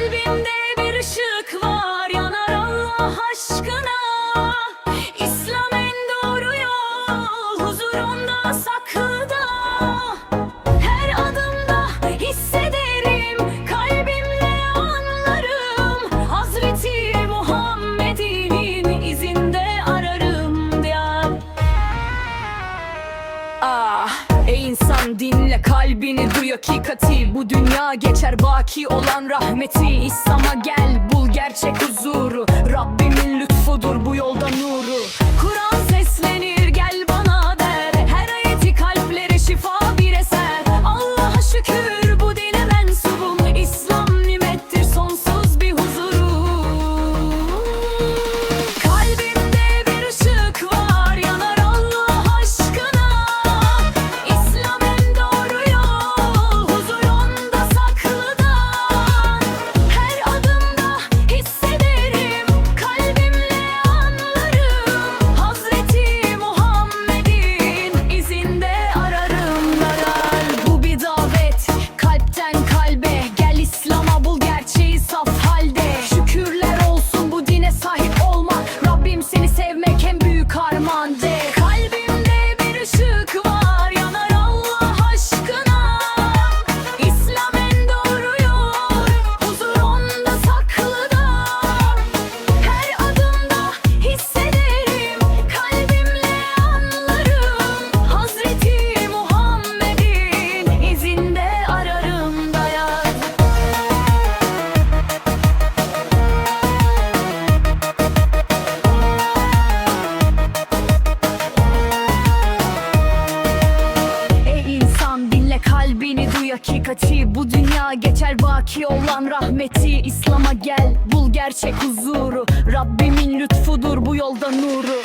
kalbimde Dinle kalbini duy hakikati. Bu dünya geçer baki olan rahmeti. İslam'a gel bul gerçek huzuru. dünya geçer baki olan rahmeti. İslam'a gel bul gerçek huzuru. Rabbimin lütfudur bu yolda nuru.